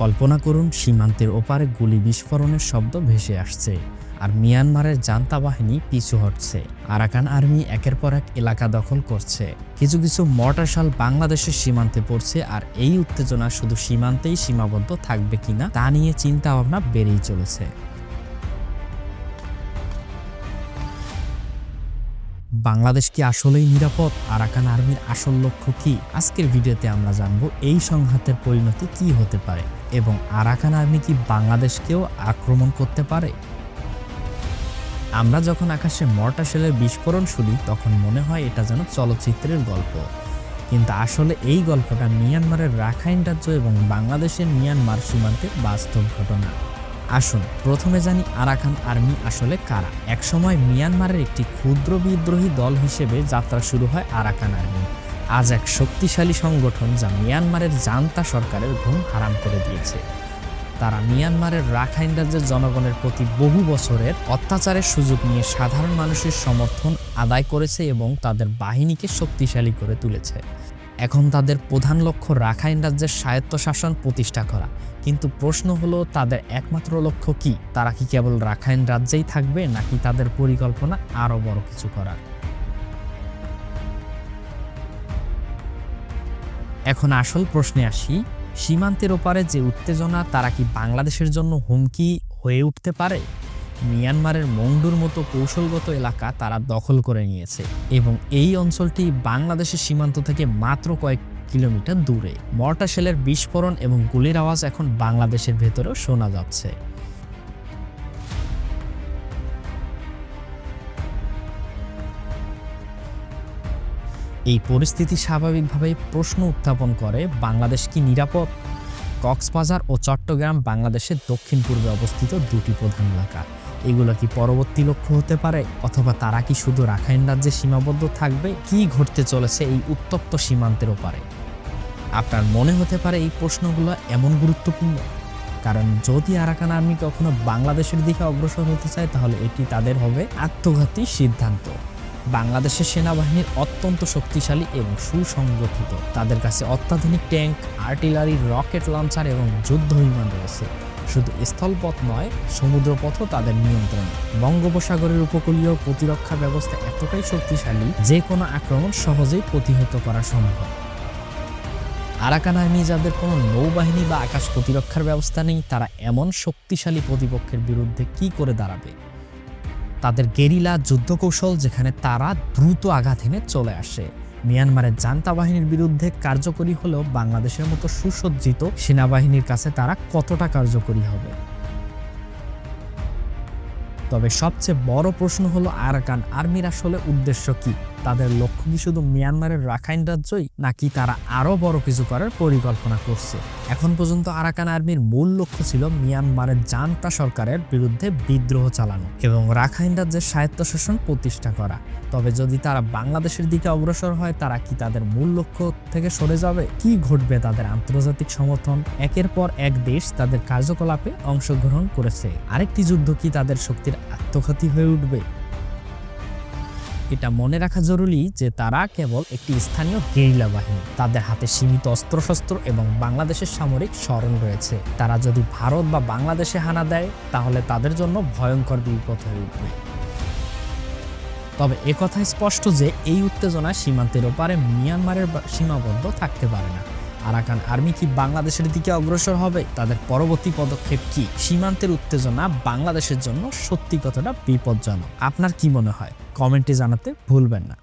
কল্পনা করুন, সীমান্তের ওপারে গুলি বিস্ফোরণের শব্দ ভেসে আসছে আর মিয়ানমারের জান্তা বাহিনী পিছু হটছে। আরাকান আর্মি একের পর এক এলাকা দখল করছে। কিছু কিছু মর্টারশাল বাংলাদেশের সীমান্তে পড়ছে আর এই উত্তেজনা শুধু সীমান্তেই সীমাবদ্ধ থাকবে কিনা তা নিয়ে চিন্তা ভাবনা বেড়েই চলেছে। বাংলাদেশ কি আসলেই নিরাপদ? আরাকান আর্মির আসল লক্ষ্য কি? আজকের ভিডিওতে আমরা জানব এই সংঘাতের পরিণতি কি হতে পারে এবং আরাকান আর্মি কি বাংলাদেশকেও আক্রমণ করতে পারে? আমরা যখন আকাশে মর্টাশেলের বিস্ফোরণ শুনি, তখন মনে হয় এটা যেন চলচ্চিত্রের গল্প। কিন্তু আসলে এই গল্পটা মিয়ানমারের রাখাইন রাজ্য এবং বাংলাদেশের মিয়ানমার সীমান্তের বাস্তব ঘটনা। আসুন, প্রথমে জানি আরাকান আর্মি আসলে কারা। একসময় মিয়ানমারের একটি ক্ষুদ্র বিদ্রোহী দল হিসেবে যাত্রা শুরু হয় আরাকান আর্মি। আজ এক শক্তিশালী সংগঠন যা মিয়ানমারের জান্তা সরকারের ঘুম হারাম করে দিয়েছে। তারা মিয়ানমারের রাখাইন রাজ্যের জনগণের প্রতি বহু বছরের অত্যাচারের সুযোগ নিয়ে সাধারণ মানুষের সমর্থন আদায় করেছে এবং তাদের বাহিনীকে শক্তিশালী করে তুলেছে। এখন তাদের প্রধান লক্ষ্য রাখাইন রাজ্যের স্বায়ত্তশাসন প্রতিষ্ঠা করা। কিন্তু প্রশ্ন হলো, তাদের একমাত্র লক্ষ্য কি? তারা কি কেবল রাখাইন রাজ্যেই থাকবে, নাকি তাদের পরিকল্পনা আরও বড় কিছু করার? এখন আসল প্রশ্নে আসি, সীমান্তের ওপারে যে উত্তেজনা, তারা কি বাংলাদেশের জন্য হুমকি হয়ে উঠতে পারে? মিয়ানমারের মংডুর মতো কৌশলগত এলাকা তারা দখল করে নিয়েছে এবং এই অঞ্চলটি বাংলাদেশের সীমান্ত থেকে মাত্র কয়েক কিলোমিটার দূরে। মর্টাশেলের বিস্ফোরণ এবং গুলির আওয়াজ এখন বাংলাদেশের ভেতরেও শোনা যাচ্ছে। এই পরিস্থিতি স্বাভাবিকভাবেই প্রশ্ন উত্থাপন করে, বাংলাদেশ কি নিরাপদ? কক্সবাজার ও চট্টগ্রাম বাংলাদেশের দক্ষিণ পূর্বে অবস্থিত দুটি প্রধান এলাকা। এগুলো কি পরবর্তী লক্ষ্য হতে পারে? অথবা তারা কি শুধু রাখাইন রাজ্যে সীমাবদ্ধ থাকবে? কি ঘটতে চলেছে এই উত্তপ্ত সীমান্তের ওপারে? আপনার মনে হতে পারে এই প্রশ্নগুলো এমন গুরুত্বপূর্ণ। কারণ যদি আরাকান আর্মি কখনো বাংলাদেশের দিকে অগ্রসর হতে চায়, তাহলে এটি তাদের হবে আত্মঘাতী সিদ্ধান্ত। বাংলাদেশের সেনাবাহিনীর অত্যন্ত শক্তিশালী এবং সুসংগঠিত। তাদের কাছে অত্যাধুনিক ট্যাঙ্ক, আর্টিলারি, রকেট লঞ্চার এবং যুদ্ধ বিমান রয়েছে। শুধু স্থলপথ নয়, সমুদ্রপথও তাদের নিয়ন্ত্রণে। বঙ্গোপসাগরের উপকূলীয় প্রতিরক্ষা ব্যবস্থা এতটাই শক্তিশালী, যে কোনো আক্রমণ সহজেই প্রতিহত করা সম্ভব। আরাকান আর্মি যাদের কোনো নৌবাহিনী বা আকাশ প্রতিরক্ষার ব্যবস্থা নেই, তারা এমন শক্তিশালী প্রতিপক্ষের বিরুদ্ধে কি করে দাঁড়াবে? তাদের গেরিলা যুদ্ধকৌশল, যেখানে তারা দ্রুত আঘাত এনে চলে আসে। মিয়ানমারের জান্তা বাহিনীর বিরুদ্ধে কার্যকরী হলেও বাংলাদেশের মতো সুসজ্জিত সেনাবাহিনীর কাছে তারা কতটা কার্যকরী হবে? তবে সবচেয়ে বড় প্রশ্ন হলো, আরাকান আর্মির আসলে উদ্দেশ্য কি? তাদের লক্ষ্য কি শুধু মিয়ানমারের রাখাইন রাজ্যই, নাকি তারা আরও বড় কিছু করার পরিকল্পনা করছে? এখন পর্যন্ত আরাকান আর্মির মূল লক্ষ্য ছিল মিয়ানমারের জান্তা সরকারের বিরুদ্ধে বিদ্রোহ চালানো এবং রাখাইন রাজ্যের স্বায়ত্তশাসন প্রতিষ্ঠা করা। তবে যদি তারা বাংলাদেশের দিকে অগ্রসর হয়, তারা কি তাদের মূল লক্ষ্য থেকে সরে যাবে? কি ঘটবে তাদের আন্তর্জাতিক সমর্থন? একের পর এক দেশ তাদের কার্যকলাপে অংশগ্রহণ করেছে। আরেকটি যুদ্ধ কি তাদের শক্তির আত্মঘাতী হয়ে উঠবে? এটা মনে রাখা জরুরি যে তারা কেবল একটি স্থানীয় গেরিলা বাহিনী, তাদের হাতে সীমিত অস্ত্রশস্ত্র এবং বাংলাদেশের সামরিক স্মরণ রয়েছে। তারা যদি ভারত বা বাংলাদেশে হানা দেয়, তাহলে তাদের জন্য ভয়ঙ্কর বিপদ হয়ে উঠবে। তবে একথায় স্পষ্ট যে এই উত্তেজনা সীমান্তের ওপারে মিয়ানমারের সীমাবদ্ধ থাকতে পারে না। আরাকান আর্মি কি বাংলাদেশের দিকে অগ্রসর হবে? তাদের পরবর্তী পদক্ষেপ কি? সীমান্তের উত্তেজনা বাংলাদেশের জন্য সত্যি কতটা বিপজ্জনক। আপনার কি মনে হয়? কমেন্টে জানাতে ভুলবেন না।